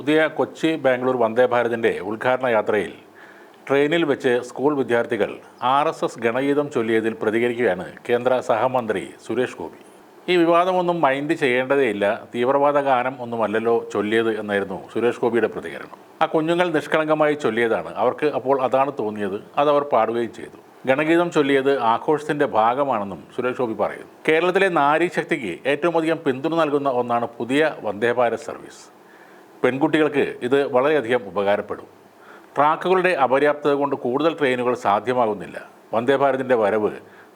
പുതിയ കൊച്ചി ബാംഗ്ലൂർ വന്ദേ ഭാരതിന്റെ ഉദ്ഘാടന യാത്രയിൽ ട്രെയിനിൽ വെച്ച് സ്കൂൾ വിദ്യാർത്ഥികൾ ആർ എസ് എസ് ഗണഗീതം ചൊല്ലിയതിൽ പ്രതികരിക്കുകയാണ് കേന്ദ്ര സഹമന്ത്രി സുരേഷ് ഗോപി. ഈ വിവാദമൊന്നും മൈൻഡ് ചെയ്യേണ്ടതേയില്ല തീവ്രവാദ ഗാനം ഒന്നുമല്ലല്ലോ ചൊല്ലിയത് എന്നായിരുന്നു സുരേഷ് ഗോപിയുടെ പ്രതികരണം. ആ കുഞ്ഞുങ്ങൾ നിഷ്കളങ്കമായി ചൊല്ലിയതാണ്. അവർക്ക് അപ്പോൾ അതാണ് തോന്നിയത്. അത് അവർ പാടുകയും ചെയ്തു. ഗണഗീതം ചൊല്ലിയത് ആഘോഷത്തിന്റെ ഭാഗമാണെന്നും സുരേഷ് ഗോപി പറയുന്നു. കേരളത്തിലെ നാരീശക്തിക്ക് ഏറ്റവും അധികം പിന്തുണ നൽകുന്ന ഒന്നാണ് പുതിയ വന്ദേഭാരത് സർവീസ്. പെൺകുട്ടികൾക്ക് ഇത് വളരെയധികം ഉപകാരപ്പെടും. ട്രാക്കുകളുടെ അപര്യാപ്തത കൊണ്ട് കൂടുതൽ ട്രെയിനുകൾ സാധ്യമാകുന്നില്ല. വന്ദേഭാരതിന്റെ വരവ്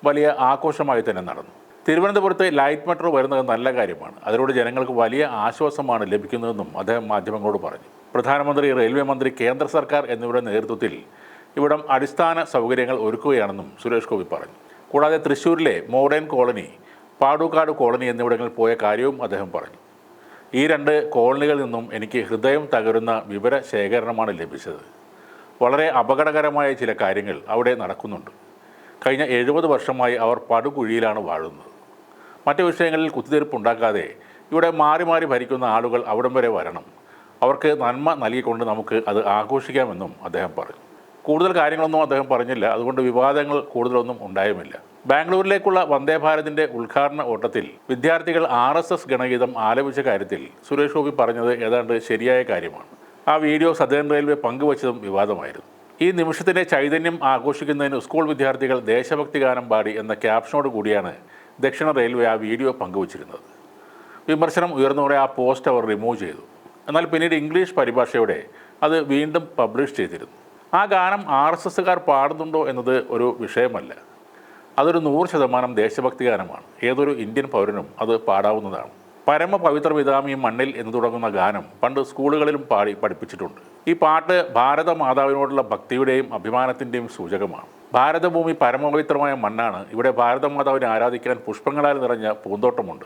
വലിയ ആഘോഷമായി തന്നെ നടന്നു. തിരുവനന്തപുരത്ത് ലൈറ്റ് മെട്രോ വരുന്നത് നല്ല കാര്യമാണ്. അതിലൂടെ ജനങ്ങൾക്ക് വലിയ ആശ്വാസമാണ് ലഭിക്കുന്നതെന്നും അദ്ദേഹം മാധ്യമങ്ങളോട് പറഞ്ഞു. പ്രധാനമന്ത്രി റെയിൽവേ മന്ത്രി കേന്ദ്ര സർക്കാർ എന്നിവരുടെ നേതൃത്വത്തിൽ ഇവിടം അടിസ്ഥാന സൗകര്യങ്ങൾ ഒരുക്കുകയാണെന്നും സുരേഷ് ഗോപി പറഞ്ഞു. കൂടാതെ തൃശ്ശൂരിലെ മോഡേൺ കോളനി പാടുകാട് കോളനി എന്നിവിടങ്ങളിൽ പോയ കാര്യവും അദ്ദേഹം പറഞ്ഞു. ഈ രണ്ട് കോളനികളിൽ നിന്നും എനിക്ക് ഹൃദയം തകരുന്ന വിവര ശേഖരണമാണ് ലഭിച്ചത്. വളരെ അപകടകരമായ ചില കാര്യങ്ങൾ അവിടെ നടക്കുന്നുണ്ട്. കഴിഞ്ഞ എഴുപത് വർഷമായി അവർ പടുകുഴിയിലാണ് വാഴുന്നത്. മറ്റു വിഷയങ്ങളിൽ കുത്തിത്തീർപ്പുണ്ടാക്കാതെ ഇവിടെ മാറി മാറി ഭരിക്കുന്ന ആളുകൾ അവിടം വരെ വരണം. അവർക്ക് നന്മ നൽകിക്കൊണ്ട് നമുക്ക് അത് ആഘോഷിക്കാമെന്നും അദ്ദേഹം പറഞ്ഞു. കൂടുതൽ കാര്യങ്ങളൊന്നും അദ്ദേഹം പറഞ്ഞില്ല. അതുകൊണ്ട് വിവാദങ്ങൾ കൂടുതലൊന്നും ഉണ്ടായുമില്ല. ബാംഗ്ലൂരിലേക്കുള്ള വന്ദേ ഭാരതിന്റെ ഉദ്ഘാടന ഓട്ടത്തിൽ വിദ്യാർത്ഥികൾ ആർ എസ് എസ് ഗണഗീതം ആലപിച്ച കാര്യത്തിൽ സുരേഷ് ഗോപി പറഞ്ഞത് ഏതാണ്ട് ശരിയായ കാര്യമാണ്. ആ വീഡിയോ സദേൺ റെയിൽവേ പങ്കുവച്ചതും വിവാദമായിരുന്നു. ഈ നിമിഷത്തിന്റെ ചൈതന്യം ആഘോഷിക്കുന്നതിന് സ്കൂൾ വിദ്യാർത്ഥികൾ ദേശഭക്തി ഗാനം പാടി എന്ന ക്യാപ്ഷനോട് കൂടിയാണ് ദക്ഷിണ റെയിൽവേ ആ വീഡിയോ പങ്കുവച്ചിരുന്നത്. വിമർശനം ഉയർന്നതോടെ ആ പോസ്റ്റ് അവർ റിമൂവ് ചെയ്തു. എന്നാൽ പിന്നീട് ഇംഗ്ലീഷ് പരിഭാഷയോടെ അത് വീണ്ടും പബ്ലിഷ് ചെയ്തിരുന്നു. ആ ഗാനം ആർ എസ് എസ്സുകാർ പാടുന്നുണ്ടോ എന്നത് ഒരു വിഷയമല്ല. അതൊരു നൂറ് ശതമാനം ദേശഭക്തി ഗാനമാണ്. ഏതൊരു ഇന്ത്യൻ പൗരനും അത് പാടാവുന്നതാണ്. പരമപവിത്ര പിതാമി മണ്ണിൽ എന്ന് തുടങ്ങുന്ന ഗാനം പണ്ട് സ്കൂളുകളിലും പാടി പഠിപ്പിച്ചിട്ടുണ്ട്. ഈ പാട്ട് ഭാരത മാതാവിനോടുള്ള ഭക്തിയുടെയും അഭിമാനത്തിന്റെയും സൂചകമാണ്. ഭാരതഭൂമി പരമപവിത്രമായ മണ്ണാണ്. ഇവിടെ ഭാരതമാതാവിനെ ആരാധിക്കാൻ പുഷ്പങ്ങളാൽ നിറഞ്ഞ പൂന്തോട്ടമുണ്ട്.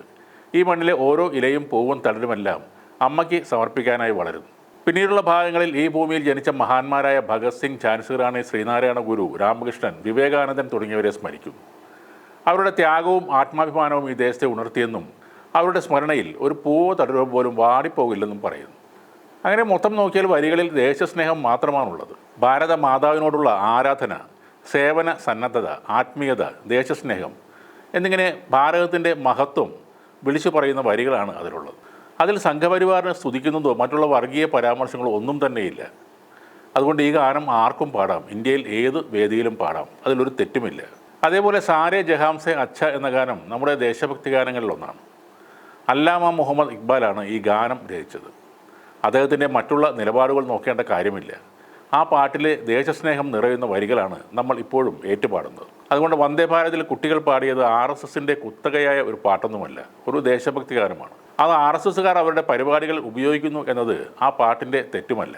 ഈ മണ്ണിലെ ഓരോ ഇലയും പൂവും തളരുമെല്ലാം അമ്മയ്ക്ക് സമർപ്പിക്കാനായി വളരുന്നു. പിന്നീടുള്ള ഭാഗങ്ങളിൽ ഈ ഭൂമിയിൽ ജനിച്ച മഹാന്മാരായ ഭഗത് സിംഗ് ഝാൻസി റാണി ശ്രീനാരായണ ഗുരു രാമകൃഷ്ണൻ വിവേകാനന്ദൻ തുടങ്ങിയവരെ സ്മരിക്കുന്നു അവരുടെ ത്യാഗവും ആത്മാഭിമാനവും ഈ ദേശത്തെ ഉണർത്തിയെന്നും അവരുടെ സ്മരണയിൽ ഒരു പൂവോ തടരോ പോലും വാടിപ്പോകില്ലെന്നും പറയുന്നു. അങ്ങനെ മൊത്തം നോക്കിയാൽ വരികളിൽ ദേശസ്നേഹം മാത്രമാണുള്ളത്. ഭാരത മാതാവിനോടുള്ള ആരാധന സേവന സന്നദ്ധത ആത്മീയത ദേശസ്നേഹം എന്നിങ്ങനെ ഭാരതത്തിന്റെ മഹത്വം വിളിച്ചു പറയുന്ന വരികളാണ് അതിലുള്ളത്. അതിൽ സംഘപരിവാറിനെ സ്തുതിക്കുന്നതോ മറ്റുള്ള വർഗീയ പരാമർശങ്ങളോ ഒന്നും തന്നെയില്ല. അതുകൊണ്ട് ഈ ഗാനം ആർക്കും പാടാം. ഇന്ത്യയിൽ ഏത് വേദിയിലും പാടാം. അതിലൊരു തെറ്റുമില്ല. അതേപോലെ സാരെ ജഹാംസെ അച്ഛ എന്ന ഗാനം നമ്മുടെ ദേശഭക്തി ഗാനങ്ങളിലൊന്നാണ്. അല്ലാമ മുഹമ്മദ് ഇക്ബാലാണ് ഈ ഗാനം രചിച്ചത്. അദ്ദേഹത്തിന്റെ മറ്റുള്ള നിലപാടുകൾ നോക്കേണ്ട കാര്യമില്ല. ആ പാട്ടിലെ ദേശസ്നേഹം നിറയുന്ന വരികളാണ് നമ്മൾ ഇപ്പോഴും ഏറ്റുപാടുന്നത്. അതുകൊണ്ട് വന്ദേ ഭാരതിൽ കുട്ടികൾ പാടിയത് ആർ എസ് എസിന്റെ കുത്തകയായ ഒരു പാട്ടൊന്നുമല്ല ഒരു ദേശഭക്തി ഗാനമാണ് അത് ആർ എസ് എസ്സുകാർ അവരുടെ പരിപാടികൾ ഉപയോഗിക്കുന്നു എന്നത് ആ പാട്ടിന്റെ തെറ്റുമല്ല.